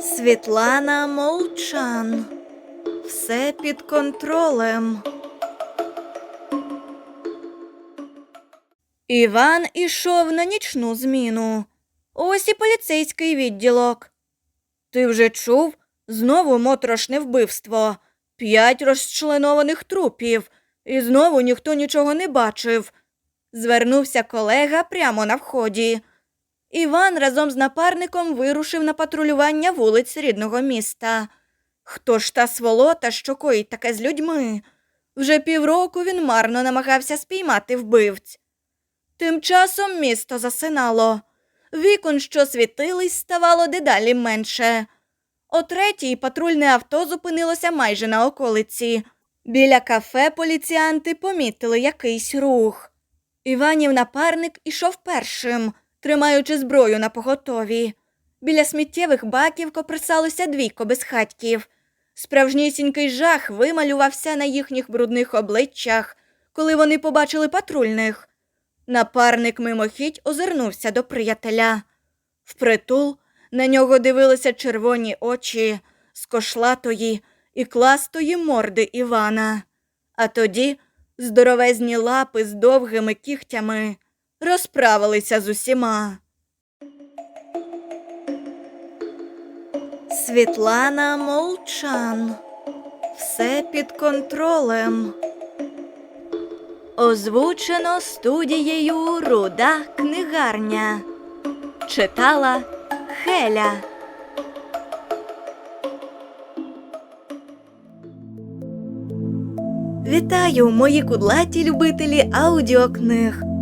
Світлана Молчан. Все під контролем. Іван ішов на нічну зміну. Ось і поліцейський відділок. Ти вже чув? Знову моторошне вбивство. П'ять розчленованих трупів. І знову ніхто нічого не бачив. Звернувся колега прямо на вході. Іван разом з напарником вирушив на патрулювання вулиць рідного міста. Хто ж та сволота, що коїть таке з людьми? Вже півроку він марно намагався спіймати вбивць. Тим часом місто засинало. Вікон, що світились, ставало дедалі менше. О третій патрульне авто зупинилося майже на околиці. Біля кафе поліціянти помітили якийсь рух. Іванів напарник ішов першим, тримаючи зброю на поготові. Біля сміттєвих баків коприсалося двійко безхатьків. Справжнісінький жах вималювався на їхніх брудних обличчях, коли вони побачили патрульних. Напарник мимохідь озирнувся до приятеля. Впритул на нього дивилися червоні очі з кошлатої і кластої морди Івана. А тоді здоровезні лапи з довгими кігтями розправилися з усіма. Світлана Молчан. Все під контролем. Озвучено студією Руда книгарня. Читала Хеля. Вітаю, мої кудлаті любителі аудіокниг.